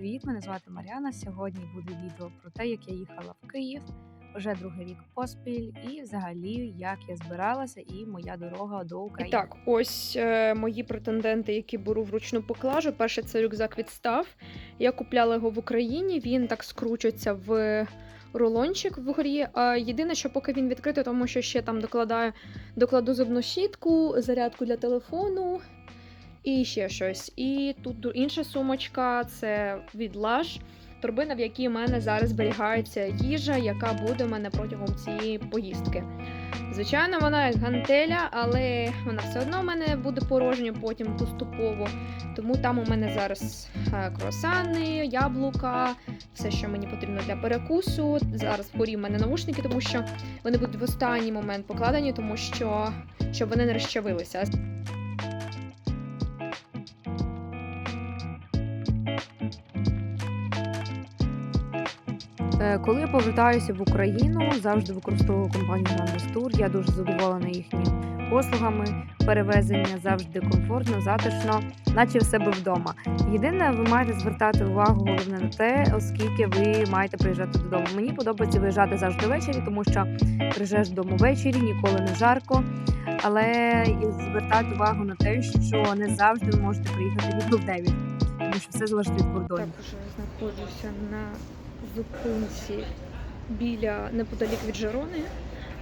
привіт! Мене звати Мар'яна. Сьогодні буде відео про те, як я їхала в Київ вже другий рік поспіль, і взагалі як я збиралася, і моя дорога до І України. так, ось е, мої претенденти, які беру вручну поклажу. Перше це рюкзак відстав. Я купляла його в Україні. Він так скручується в рулончик вгорі. А єдине, що поки він відкритий, тому що ще там докладаю, докладу зубну щітку, зарядку для телефону і ще щось. І тут інша сумочка це від Lush. Торбина, в якій в мене зараз зберігається їжа, яка буде в мене протягом цієї поїздки. Звичайно, вона як гантеля, але вона все одно в мене буде порожня потім поступово. Тому там у мене зараз е, круасани, яблука, все, що мені потрібно для перекусу. Зараз вгорі в мене навушники, тому що вони будуть в останній момент покладені, тому що щоб вони не розчавилися. Коли я повертаюся в Україну, завжди використовую компанію Tour. Я дуже задоволена їхніми послугами. Перевезення завжди комфортно, затишно, наче в себе вдома. Єдине, ви маєте звертати увагу головне на те, оскільки ви маєте приїжджати додому. Мені подобається виїжджати завжди ввечері, тому що приїжджаєш додому ввечері, ніколи не жарко. Але і звертати увагу на те, що не завжди ви можете приїхати рівно в 9, тому що все залежить від кордонів. Також знаходжуся на зупинці біля неподалік від Жерони.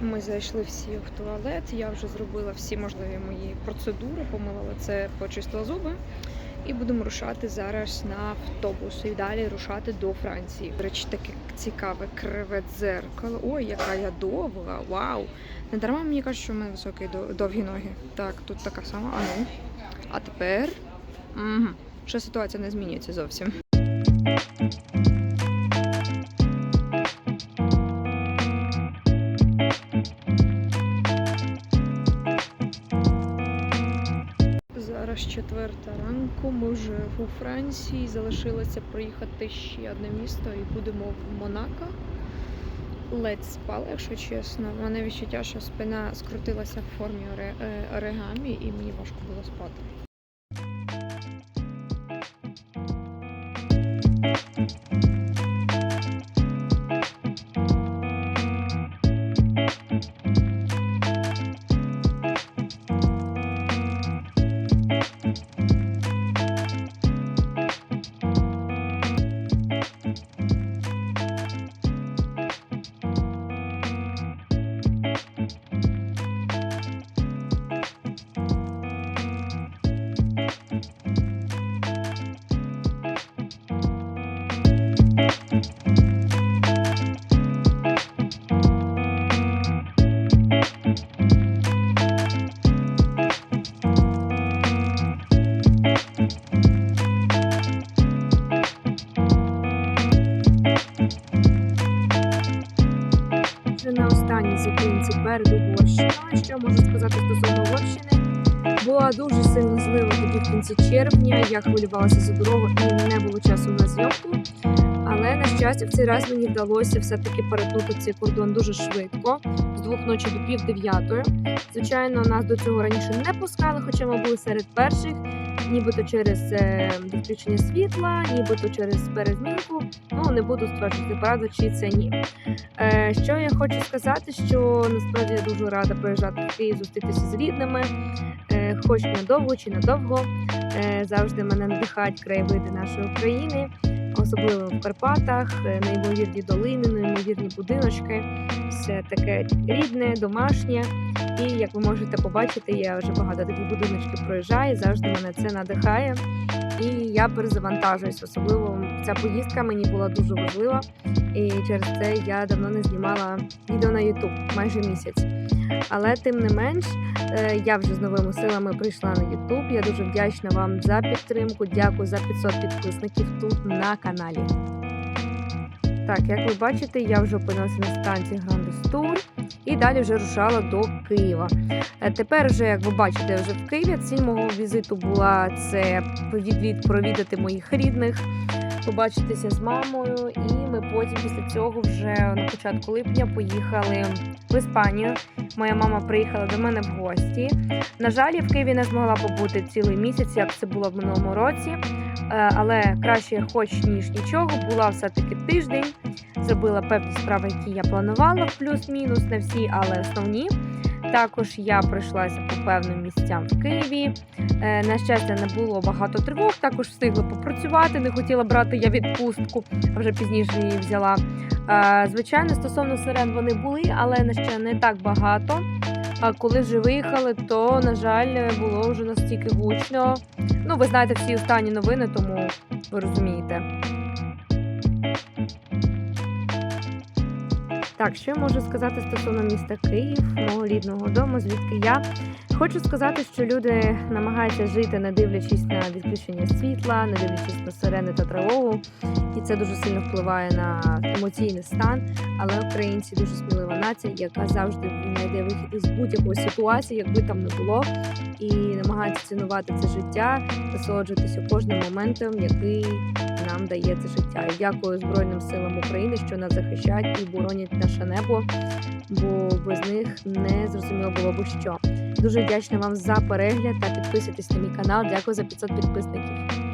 Ми зайшли всі в туалет. Я вже зробила всі можливі мої процедури, помила лице, почистила зуби. І будемо рушати зараз на автобус і далі рушати до Франції. До речі, таке цікаве криве дзеркало. Ой, яка я довга! Вау! Не дарма мені кажуть, що в мене високі довгі ноги. Так, тут така сама. А ну. А тепер. Угу. Що ситуація не змінюється зовсім. Зараз четверта ранку. Ми вже у Франції. Залишилося проїхати ще одне місто і будемо в Монако. Ледь спала, якщо чесно. У мене відчуття, що спина скрутилася в формі е, оригамі, і мені важко було спати. зупинці перед Угорщиною. Що можу сказати стосовно Угорщини? Була дуже сильно злива тоді в кінці червня. Я хвилювалася за дорогу і не було часу на зйомку. Але на щастя, в цей раз мені вдалося все-таки перетнути цей кордон дуже швидко, з двох ночі до пів дев'ятої. Звичайно, нас до цього раніше не пускали, хоча ми були серед перших, нібито через е, відключення світла, нібито через перезмінку. Ну не буду стверджувати, правда чи це ні. Е, що я хочу сказати, що насправді я дуже рада приїжджати в Київ, зустрітися з рідними, е, хоч надовго чи надовго. Е, завжди мене надихають краєвиди нашої України, особливо в Карпатах, е, неймовірні долини, неймовірні будиночки. Все таке рідне, домашнє. І як ви можете побачити, я вже багато таких будиночків проїжджаю. Завжди мене це надихає. І я перезавантажуюсь. Особливо ця поїздка мені була дуже важлива. І через це я давно не знімала відео на YouTube, майже місяць. Але тим не менш, е, я вже з новими силами прийшла на YouTube. Я дуже вдячна вам за підтримку. Дякую за 500 підписників тут на каналі. Так, як ви бачите, я вже опинилася на станції Грандестур і далі вже рушала до Києва. Е, Тепер, вже, як ви бачите, вже в Києві ціль мого візиту була це відвід провідати моїх рідних, побачитися з мамою, і ми потім після цього вже на початку липня поїхали в Іспанію. Моя мама приїхала до мене в гості. На жаль, я в Києві не змогла побути цілий місяць, як це було в минулому році. Е, Але краще, хоч ніж нічого, була все-таки тиждень. Зробила певні справи, які я планувала, плюс-мінус, не всі, але основні. Також я пройшлася по певним місцям в Києві. Е, На щастя, не було багато тривог. Також встигла попрацювати. Не хотіла брати я відпустку, а вже пізніше її взяла. Е, Звичайно, стосовно сирен вони були, але на ще не так багато. А коли вже виїхали, то на жаль було вже настільки гучно. Ну, ви знаєте всі останні новини, тому ви розумієте. Так, що я можу сказати стосовно міста Київ, мого рідного дому, звідки я. Хочу сказати, що люди намагаються жити, не дивлячись на відключення світла, не дивлячись на сирени та тривогу. І це дуже сильно впливає на емоційний стан. Але українці дуже смілива нація, яка завжди знайде вихід із будь-якої ситуації, якби там не було, і намагається цінувати це життя, насолоджуватися кожним моментом, який нам дає це життя. І дякую Збройним силам України, що нас захищають і боронять наше небо, бо без них не зрозуміло було б що. Дуже вдячна вам за перегляд та підписуйтесь на мій канал. Дякую за 500 підписників.